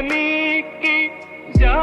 প্রেমিক কি যা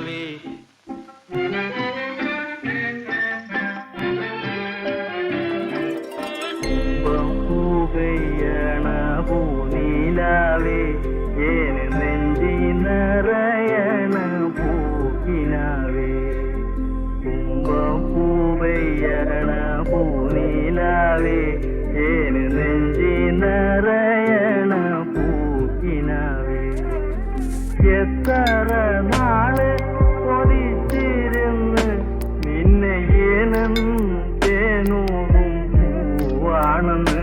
நிலாவே பூவையனவோ நிலாவே ஏன நெஞ்சி நரையன பூக்கினாவே கும்பம் பூவையனவோ நிலாவே ஏன நெஞ்சி நரையன பூக்கினாவே எத்தர நாளே ಏನಂತೆ ನೋವು ಆನಂದ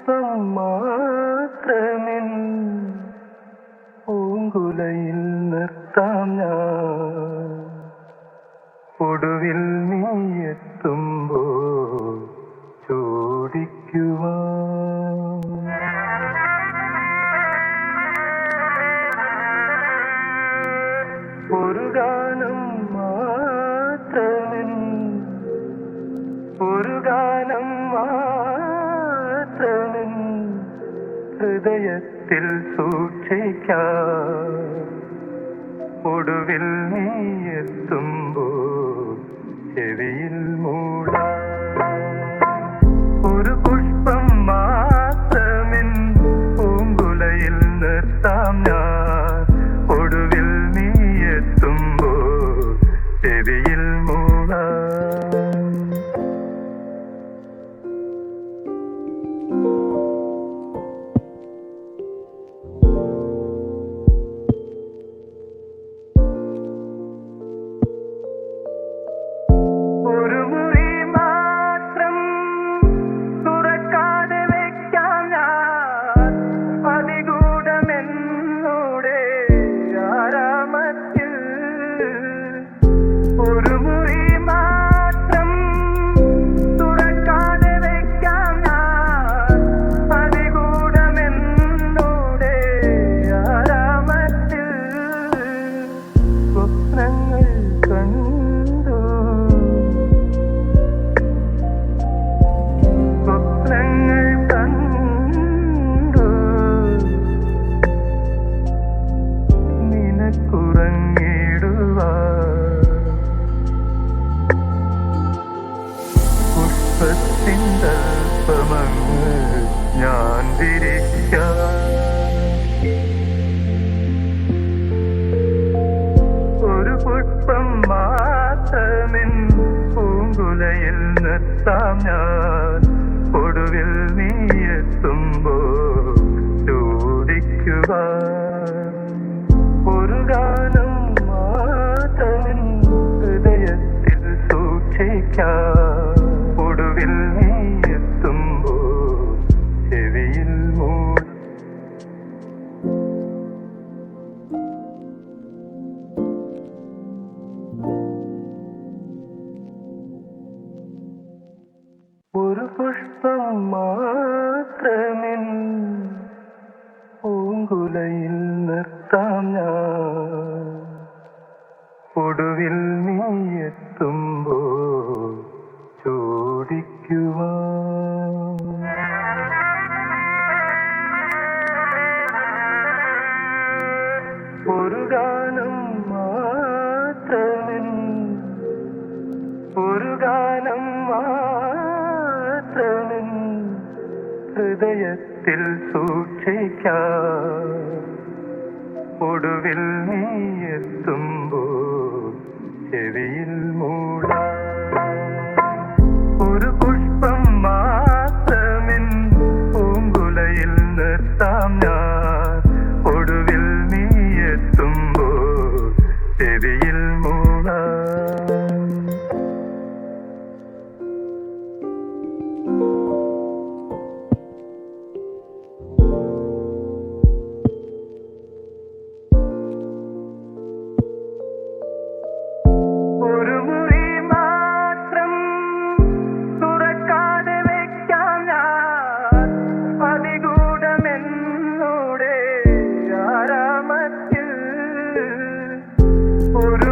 പുഷ്പം മാത്രമിൻ പൂങ്കുലയിൽ നിർത്താം ഞാൻ. ഒടുവിൽ നീ എത്തുമ്പോ ചോദിക്കുവാൻ ഒരു ഗാനം മാത്രമിൻ. ഒരു ഹൃദയത്തിൽ സൂക്ഷിക്കൊടുവിൽ നീ എത്തുമ്പോ ചെവിയിൽ പൂങ്കുലയിൽ നിർത്താം ഞാൻ ഒടുവിൽ നീ എത്തുമ്പോ ചോദിക്കുക ഒരു ഗാനം മാത്രമിൻ ഹൃദയത്തിൽ സൂക്ഷിക്കാം ഒടുവിൽ പുഷ്പം മാത്രമിൻ പൂങ്കുലയിൽ നിർത്താം ഞാൻ. ഒടുവിൽ നീ എത്തുമ്പോ ചോദിക്കുവാൻ. ഒരു ഗാനം മാത്രമിൻ. ഹൃദയത്തിൽ സൂക്ഷിക്കാം. ഒടുവിൽ നീ എത്തുമ്പോൾ ചെവിയിൽ മൂട. ഒരു